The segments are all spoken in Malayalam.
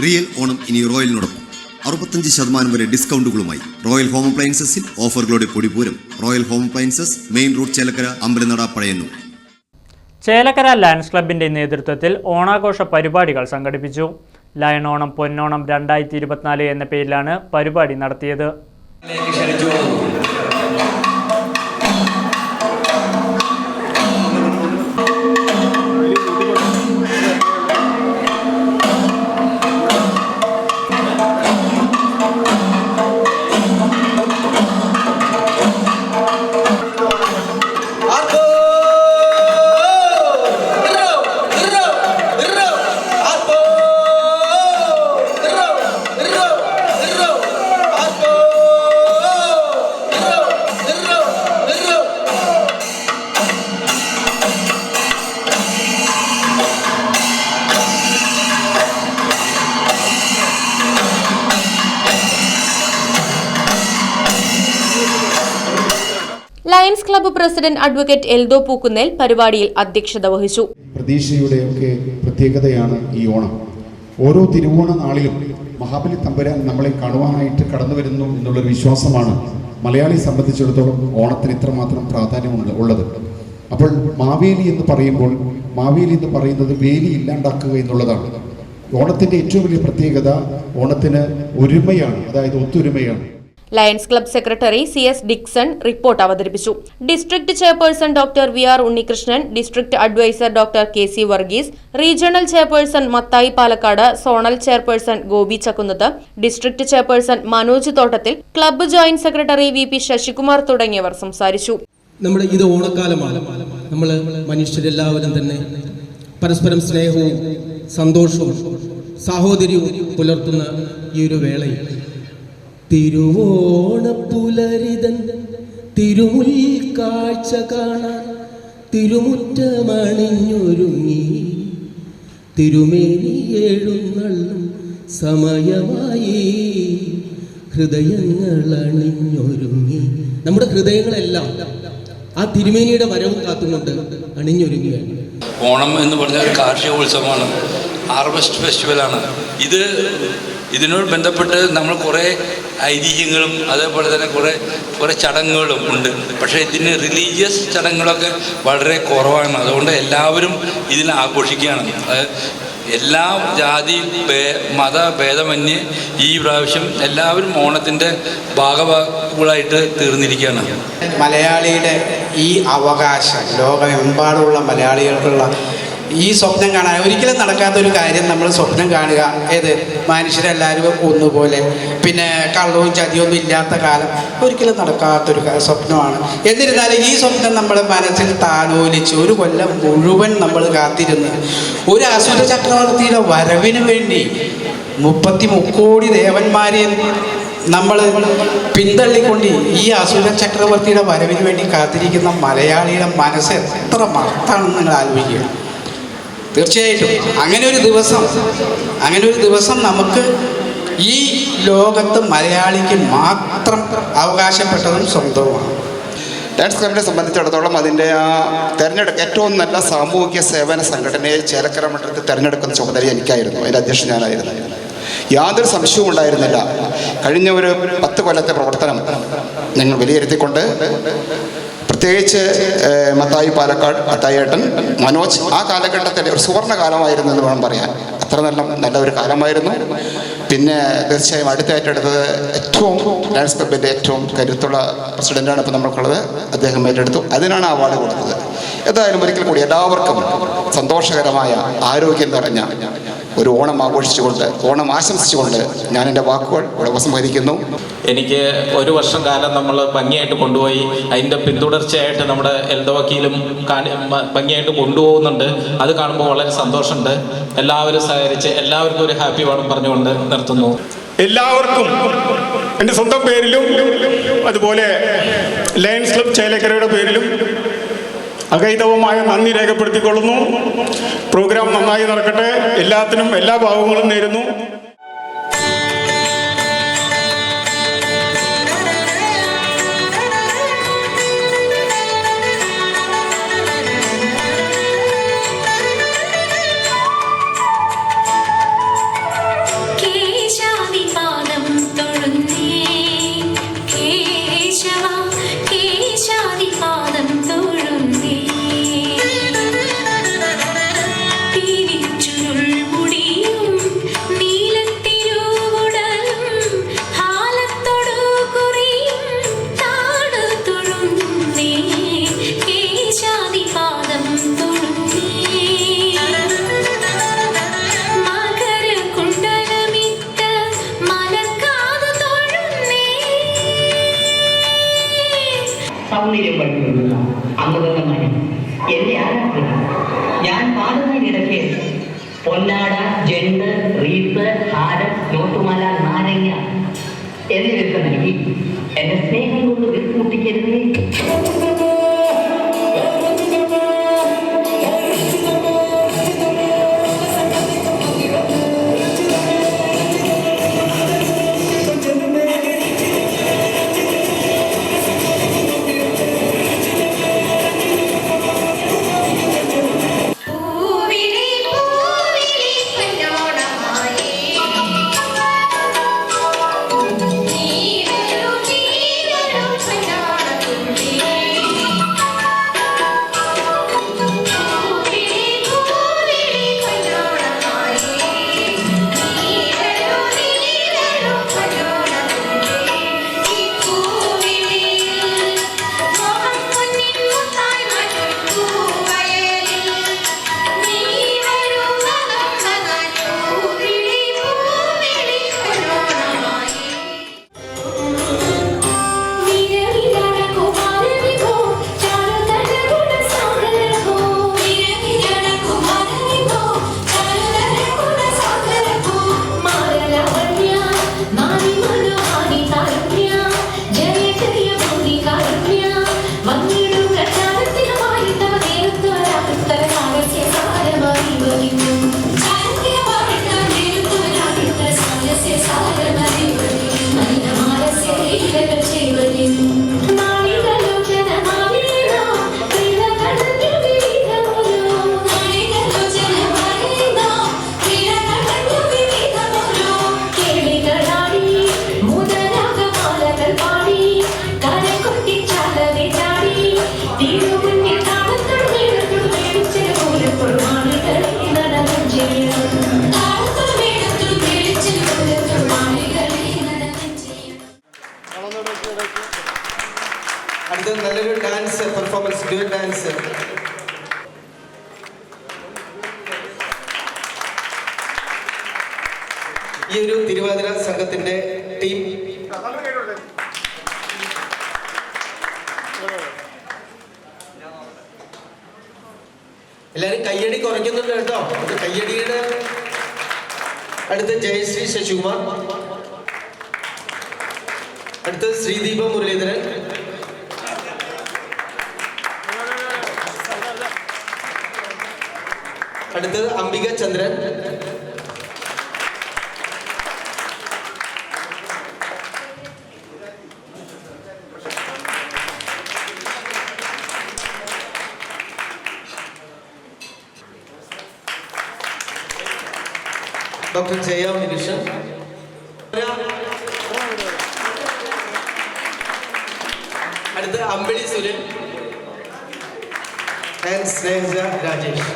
റിയൽ ഓണം ഇനി റോയലിനോടൊപ്പം. അറുപത്തഞ്ച് ശതമാനം വരെ ഡിസ്കൗണ്ടുകളുമായി റോയൽ ഹോം അപ്ലയൻസസിൽ ഓഫറുകളുടെ പൊടിപൂരം royal home appliances main road Chelakkara Ambalanada Pazhayannur. Chelakkara lions ക്ലബിന്റെ നേതൃത്വത്തിൽ ഓണാഘോഷ പരിപാടികൾ സംഘടിപ്പിച്ചു. ലയൺ ഓണം പൊന്നോണം രണ്ടായിരത്തി ഇരുപത്തിനാല് എന്ന പേരിലാണ് പരിപാടി നടത്തിയത്. Argo! Club president advocate Eldho Pookkunnel പരിപാടിയിൽ അധ്യക്ഷത വഹിച്ചു. പ്രതീക്ഷയുടെയൊക്കെ പ്രത്യേകതയാണ് ഈ ഓണം. ഓരോ തിരുവോണ നാളിലും മഹാബലി തമ്പുരാൻ നമ്മളെ കാണുവാനായിട്ട് കടന്നു വരുന്നു എന്നുള്ളൊരു വിശ്വാസമാണ് മലയാളിയെ സംബന്ധിച്ചിടത്തോളം ഓണത്തിന് ഇത്രമാത്രം പ്രാധാന്യമുള്ള ഉള്ളത്. അപ്പോൾ മാവേലി എന്ന് പറയുമ്പോൾ മാവേലി എന്ന് പറയുന്നത് വേലി ഇല്ലാണ്ടാക്കുക എന്നുള്ളതാണ്. ഓണത്തിന്റെ ഏറ്റവും വലിയ പ്രത്യേകത ഓണത്തിന് ഒരുമയാണ് അതായത് ഒത്തൊരുമയാണ്. Lions club secretary C S Dixon report അവതരിപ്പിച്ചു. District chairperson doctor V R Unnikrishnan district adviser doctor K C Varghese regional chairperson Mathai Palakkad zonal chairperson Gopi Chakkunnath district chairperson Manoj Thottathil club joint secretary V P Sasikumar തുടങ്ങിയവർ സംസാരിച്ചു. നമ്മുടെ ഇത് ഓണക്കാലമാണ്. നമ്മൾ മനുഷ്യരെല്ലാവരും തന്നെ പരസ്പരം സ്നേഹവും സന്തോഷവും സാഹോദര്യവും പുലർത്തുന്ന ഈ ഒരു വേളയിൽ തിരുവോണപ്പുലരിതൻ തിരുമുൽ കാഴ്ച കാണാൻ തിരുമുറ്റമണിഞ്ഞൊരുങ്ങി. തിരുമേനി എഴുന്നള്ളും സമയമായി ഹൃദയങ്ങൾ അണിഞ്ഞൊരുങ്ങി നമ്മുടെ ഹൃദയങ്ങളെല്ലാം ആ തിരുമേനിയുടെ വരവും കാത്തുകൊണ്ട് അണിഞ്ഞൊരുങ്ങുകയാണ് ഓണം എന്ന് പറഞ്ഞാൽ കാർഷിക ഉത്സവമാണ്. ഹാർവസ്റ്റ് ഫെസ്റ്റിവലാണ് ഇത് ഇതിനോട് ബന്ധപ്പെട്ട് നമ്മൾ കുറേ ഐതിഹ്യങ്ങളും അതേപോലെ തന്നെ കുറേ കുറേ ചടങ്ങുകളും ഉണ്ട്. പക്ഷേ ഇതിന് റിലീജിയസ് ചടങ്ങുകളൊക്കെ വളരെ കുറവാണ്. അതുകൊണ്ട് എല്ലാവരും ഇതിൽ ആഘോഷിക്കുകയാണ്. എല്ലാ ജാതി മത ഭേദമന്യേ ഈ പ്രാവശ്യം എല്ലാവരും ഓണത്തിന്റെ ഭാഗവാക്കുകളായിട്ട് തീർന്നിരിക്കുകയാണ്. മലയാളിയുടെ ഈ അവകാശം ലോകമെമ്പാടുമുള്ള മലയാളികൾക്കുള്ള ഈ സ്വപ്നം കാണാൻ ഒരിക്കലും നടക്കാത്ത ഒരു കാര്യം നമ്മൾ സ്വപ്നം കാണുക. ഏത്? മനുഷ്യരെല്ലാവരും ഒന്നുപോലെ. പിന്നെ കള്ളവും ചതിയൊന്നും ഇല്ലാത്ത കാലം ഒരിക്കലും നടക്കാത്തൊരു സ്വപ്നമാണ്. എന്നിരുന്നാലും ഈ സ്വപ്നം നമ്മുടെ മനസ്സിൽ താലോലിച്ച് ഒരു കൊല്ലം മുഴുവൻ നമ്മൾ കാത്തിരുന്ന് ഒരു അസുര ചക്രവർത്തിയുടെ വരവിന് വേണ്ടി മുപ്പത്തി മുക്കോടി ദേവന്മാരെ നമ്മൾ പിന്തള്ളിക്കൊണ്ട് ഈ അസുര ചക്രവർത്തിയുടെ വരവിന് വേണ്ടി കാത്തിരിക്കുന്ന മലയാളിയുടെ മനസ്സ് എത്ര മഹത്താണെന്ന് നിങ്ങൾ ആലോചിക്കുക. തീർച്ചയായിട്ടും. അങ്ങനെ ഒരു ദിവസം അങ്ങനെ ഒരു ദിവസം നമുക്ക് ഈ ലോകത്ത് മലയാളിക്ക് മാത്രം അവകാശപ്പെട്ടതും സ്വന്തവുമാണ്. ഡാൻസ് ക്ലബിനെ സംബന്ധിച്ചിടത്തോളം അതിന്റെ ആ തിരഞ്ഞെടുക്ക ഏറ്റവും നല്ല സാമൂഹിക സേവന സംഘടനയെ ചേലക്കര മണ്ഡലത്തിൽ തിരഞ്ഞെടുക്കുന്ന ചുമതല എനിക്കായിരുന്നു. അതിന്റെ അധ്യക്ഷൻ ഞാനായിരുന്നു. യാതൊരു സംശയവും ഉണ്ടായിരുന്നില്ല. കഴിഞ്ഞ ഒരു പത്ത് കൊല്ലത്തെ പ്രവർത്തനം ഞങ്ങൾ വിലയിരുത്തിക്കൊണ്ട് പ്രത്യേകിച്ച് മത്തായി പാലക്കാട് മത്തായേട്ടൻ മനോജ് ആ കാലഘട്ടത്തിലെ ഒരു സുവർണ കാലമായിരുന്നു എന്ന് വേണം പറയാൻ. അത്ര നല്ല നല്ല ഒരു കാലമായിരുന്നു. പിന്നെ തീർച്ചയായും അടുത്ത ഏറ്റെടുത്തത് ഏറ്റവും ഡാൻസ് ക്ലബിന്റെ ഏറ്റവും കരുത്തുള്ള പ്രസിഡന്റാണ് ഇപ്പോൾ നമ്മൾക്കുള്ളത്. അദ്ദേഹം ഏറ്റെടുത്തു. അതിനാണ് അവാർഡ് കൊടുത്തത്. ഏതായാലും ഒരിക്കൽ കൂടി എല്ലാവർക്കും സന്തോഷകരമായ ആരോഗ്യം നിറഞ്ഞ ഒരു ഓണം ആഘോഷിച്ചുകൊണ്ട് ഓണം ആശംസിച്ചുകൊണ്ട് ഞാൻ എന്റെ വാക്കുകൾ ഇവിടെ ഉപസംഹരിക്കുന്നു എനിക്ക് ഒരു വർഷം കാലം നമ്മൾ ഭംഗിയായിട്ട് കൊണ്ടുപോയി. അതിന്റെ പിന്തുടർച്ചയായിട്ട് നമ്മുടെ എൽദോ വക്കീലും കാണി- ഭംഗിയായിട്ട് കൊണ്ടുപോകുന്നുണ്ട്. അത് കാണുമ്പോൾ വളരെ സന്തോഷമുണ്ട്. എല്ലാവരും സഹകരിച്ച് എല്ലാവർക്കും ഒരു ഹാപ്പി വേണം പറഞ്ഞുകൊണ്ട് നിർത്തുന്നു. എല്ലാവർക്കും എന്റെ സ്വന്തം പേരിലും അതുപോലെ ലയൻസ് ക്ലബ് ചേലക്കരയുടെ പേരിലും അകൈതവമായ നന്ദി രേഖപ്പെടുത്തിക്കൊള്ളുന്നു. പ്രോഗ്രാം നന്നായി നടക്കട്ടെ. എല്ലാത്തിനും എല്ലാ ഭാവങ്ങളും നേരുന്നു. பொன்னாடி very good dance performance, great dance. ഈ ഒരു തിരുവാതിര സംഘത്തിന്റെ ടീം എല്ലാരും കയ്യടി കുറയ്ക്കുന്നുണ്ട് കേട്ടോ. കയ്യടിയുടെ അടുത്ത് ജയശ്രീ ശശികുമാർ. അടുത്ത് ശ്രീദീപ മുരളീധരൻ. അടുത്തത് അംബിക ചന്ദ്രൻ. ഡോക്ടർ ജയ മിനിഷ അടുത്ത അമ്പിളി സുരൻ. ആൻഡ് സ്നേഹജ രാജേഷ്.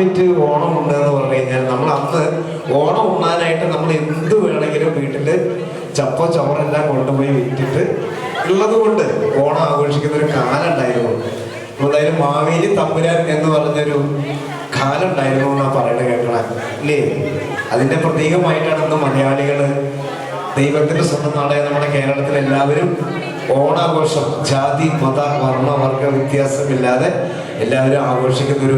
വിറ്റ് ഓണം ഉണ്ടെന്ന് പറഞ്ഞു കഴിഞ്ഞാൽ നമ്മൾ അന്ന് ഓണം ഉണ്ണാനായിട്ട് നമ്മൾ എന്ത് വേണമെങ്കിലും വീട്ടിൽ ചപ്പോ ചവറെല്ലാം കൊണ്ടുപോയി വിറ്റിട്ട് ഉള്ളത് കൊണ്ട് ഓണം ആഘോഷിക്കുന്ന ഒരു കാലം ഉണ്ടായിരുന്നു. എന്തായാലും മാവേലി തമ്പുരാൻ എന്ന് പറഞ്ഞൊരു കാലം ഉണ്ടായിരുന്നു എന്നാണ് പറയുന്നത് കേൾക്കണം. ഇല്ലേ? അതിന്റെ പ്രതീകമായിട്ടാണ് ഇന്ന് മലയാളികൾ ദൈവത്തിന്റെ സ്വന്തം നാടായ നമ്മുടെ കേരളത്തിൽ എല്ലാവരും ഓണാഘോഷം ജാതി മത വർണ വർഗ വ്യത്യാസമില്ലാതെ എല്ലാവരും ആഘോഷിക്കുന്ന ഒരു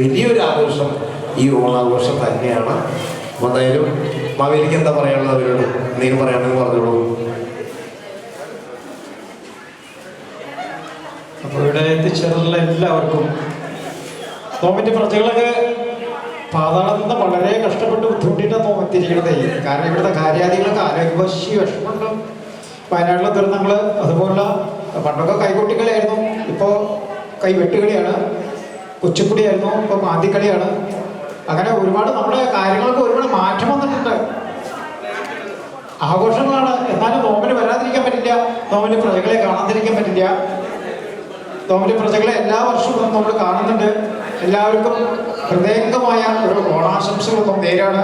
വലിയൊരു ആഘോഷം ഈ ഓണാഘോഷം തന്നെയാണ്. എന്തായാലും മാവേലിക്ക് എന്താ പറയാനുള്ളത്? അവരോട് എന്തെങ്കിലും പറയാണെങ്കിൽ പറഞ്ഞോളൂ. അപ്പോൾ ഇവിടെ എത്തിച്ചേർന്നുള്ള എല്ലാവർക്കും തോമിന്റെ പ്രജകളൊക്കെ പാതാളത്തിൽ വളരെ കഷ്ടപ്പെട്ട് ബുദ്ധിമുട്ടിയിട്ടാണ് നോമ്പ് കാരണം ഇവിടുത്തെ കാര്യാദികളൊക്കെ ആരോഗ്യവശി വിഷമമുണ്ട്. വയനാട്ടിലെ ദുരന്തങ്ങൾ അതുപോലുള്ള പണ്ടൊക്കെ കൈകൊട്ടിക്കളിയായിരുന്നു. ഇപ്പോൾ കൈവെട്ടുകളിയാണ്. കുച്ചിപ്പുടിയായിരുന്നു. ഇപ്പോൾ മാന്തിക്കളിയാണ്. അങ്ങനെ ഒരുപാട് നമ്മുടെ കാര്യങ്ങൾക്ക് ഒരുപാട് മാറ്റം വന്നിട്ടുണ്ട്. ആഘോഷങ്ങളാണ്. എന്നാലും നോമ്പിന് വരാതിരിക്കാൻ പറ്റില്ല. നോമ്പിന് പ്രജകളെ കാണാതിരിക്കാൻ പറ്റില്ല. നോമ്പിന് പ്രജകളെ എല്ലാ വർഷവും നമ്മൾ കാണുന്നുണ്ട്. എല്ലാവർക്കും ഹൃദയംഗമായ ഒരു ഓണാശംസകളൊന്നും നേരാണ്.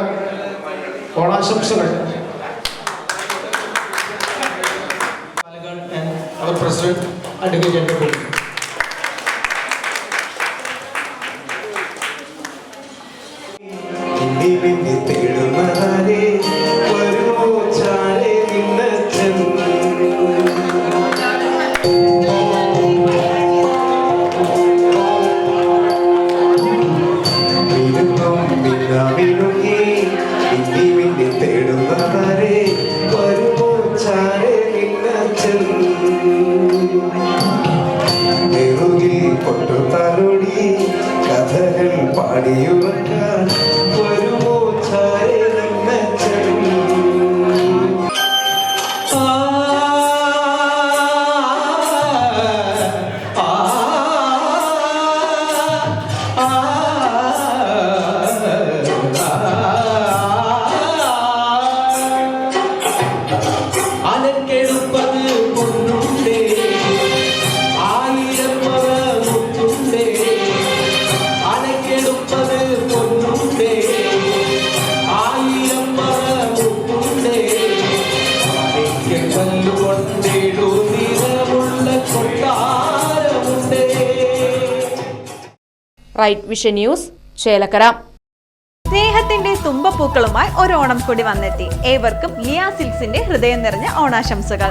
ഓണാശംസകൾ. അവർ പ്രസിഡന്റ് അഡ്വക്കേറ്റ് നെറുകിൽ പൊട്ടുതലോടി കഥകൾ പാടിയുറക്കാൻ റൈറ്റ് വിഷൻ ന്യൂസ് ചേലക്കര. സ്നേഹത്തിന്റെ തുമ്പപ്പൂക്കളുമായി ഒരു ഓണം കൂടി വന്നെത്തി. ഏവർക്കും ലിയാ സിൽസിന്റെ ഹൃദയം നിറഞ്ഞ ഓണാശംസകൾ.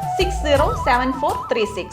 six zero seven four three six